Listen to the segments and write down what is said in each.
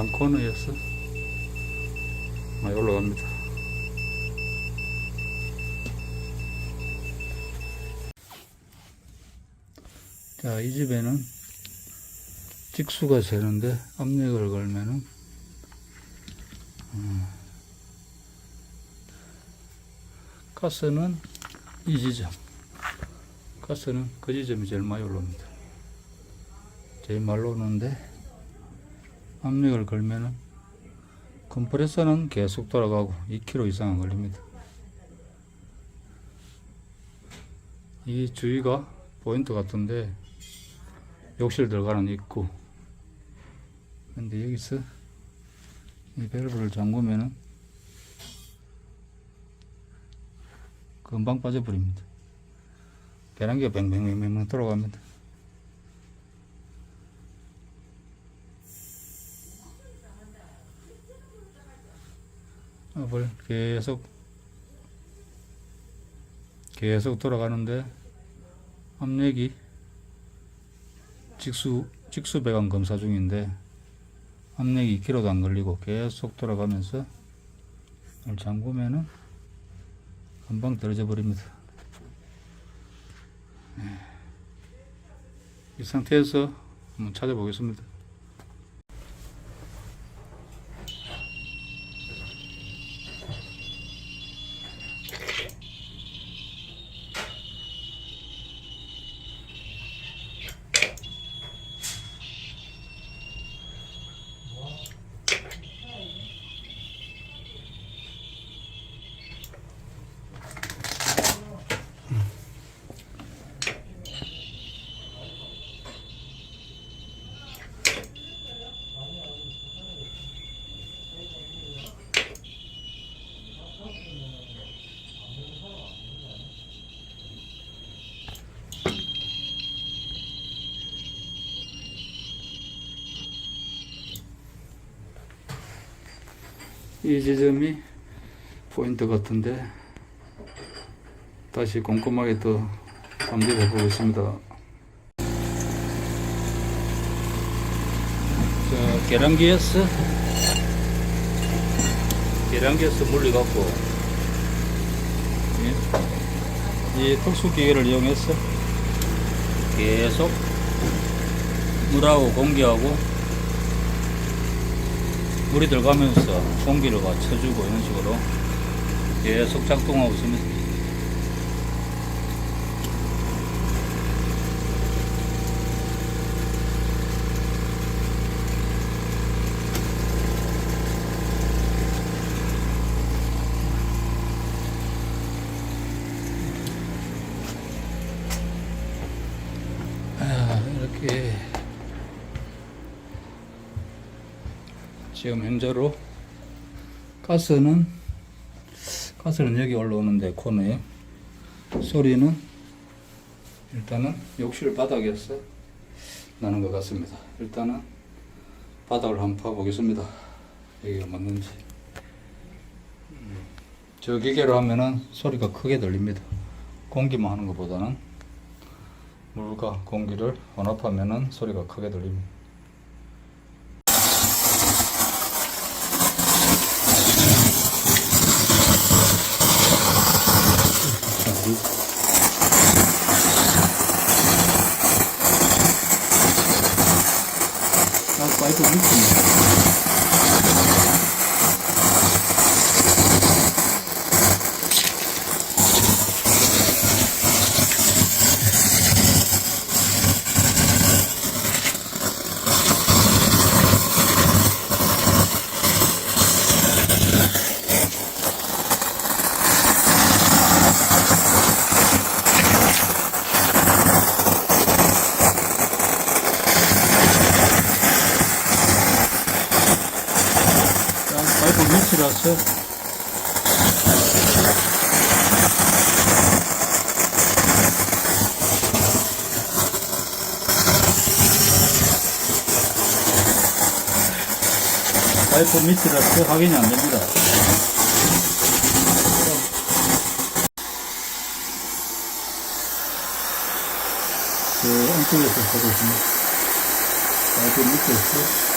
반코너에서 많이 올라갑니다. 자, 이 집에는 직수가 새는데 압력을 걸면은 음, 가스는 이 지점 가스는 그 지점이 제일 많이 올라옵니다. 제일 많이 올라오는데 압력을 걸면은 컴프레서는 계속 돌아가고 2km 이상은 걸립니다. 이 주위가 포인트 같은데 욕실 들어가는 입구 근데 여기서 이 밸브를 잠그면은 금방 빠져버립니다. 계란기가 뱅뱅뱅뱅 돌아갑니다. 을 계속 계속 돌아가는데 압력이 직수 직수 배관 검사 중인데 압력이 2kg도 안 걸리고 계속 돌아가면서 잠그면은 금방 떨어져 버립니다. 네. 이 상태에서 한번 찾아보겠습니다. 이 지점이 포인트 같은데 다시 꼼꼼하게 또 감지해 보겠습니다. 자, 계량기에서 계량기에서 물리 갖고 이, 이 특수 기계를 이용해서 계속 물하고 공기하고 물이 들어가면서 공기를 맞춰주고 이런 식으로 계속 작동하고 있습니다. 지금 현재로 가스는 가스는 여기 올라오는데 코너에 소리는 일단은 욕실 바닥에서 나는 것 같습니다. 일단은 바닥을 한번 파보겠습니다. 여기가 맞는지. 음, 저 기계로 하면은 소리가 크게 들립니다. 공기만 하는 것보다는 물과 공기를 혼합하면은 소리가 크게 들립니다. 자, 이- 아, 파이프 밑에. 자, 파 이프 밑이라서 파이프 밑이라서 확인이 안 됩니다. 그 안쪽에서 보고 있습니다. 파이프 밑에서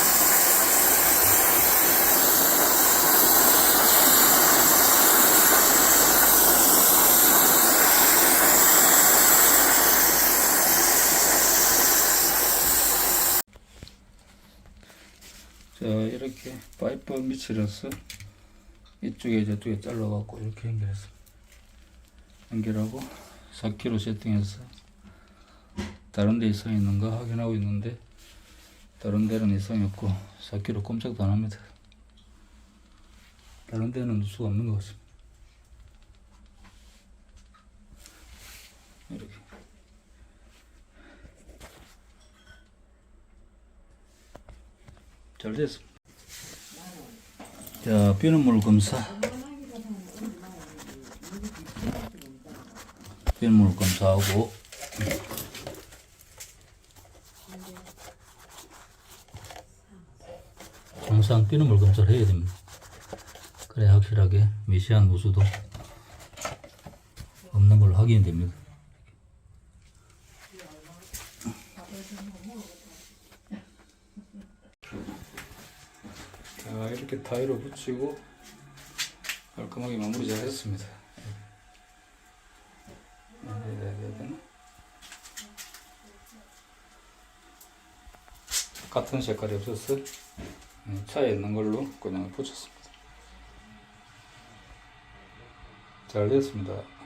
자 이렇게 파이프 밑이라서 이쪽에 저쪽에 잘라갖고 이렇게 연결했어 연결하고 4kg 세팅해서 다른 데 이상 있는가 확인하고 있는데 다른 데는 이상이 없고 4kg 꼼짝도 안 합니다. 다른 데는 수가 없는 것 같습니다 잘 됐습니다 자 비눗물 검사. 비눗물 검사하고. 항상 비눗물 검사를 해야 됩니다. 그래 확실하게 미세한 누수도 없는 걸로 확인이 됩니다 자 이렇게 타일을 붙이고 깔끔하게 마무리 잘 했습니다. 같은 색깔이 없어서 네, 차에 있는 걸로 그냥 붙였습니다. 잘 됐습니다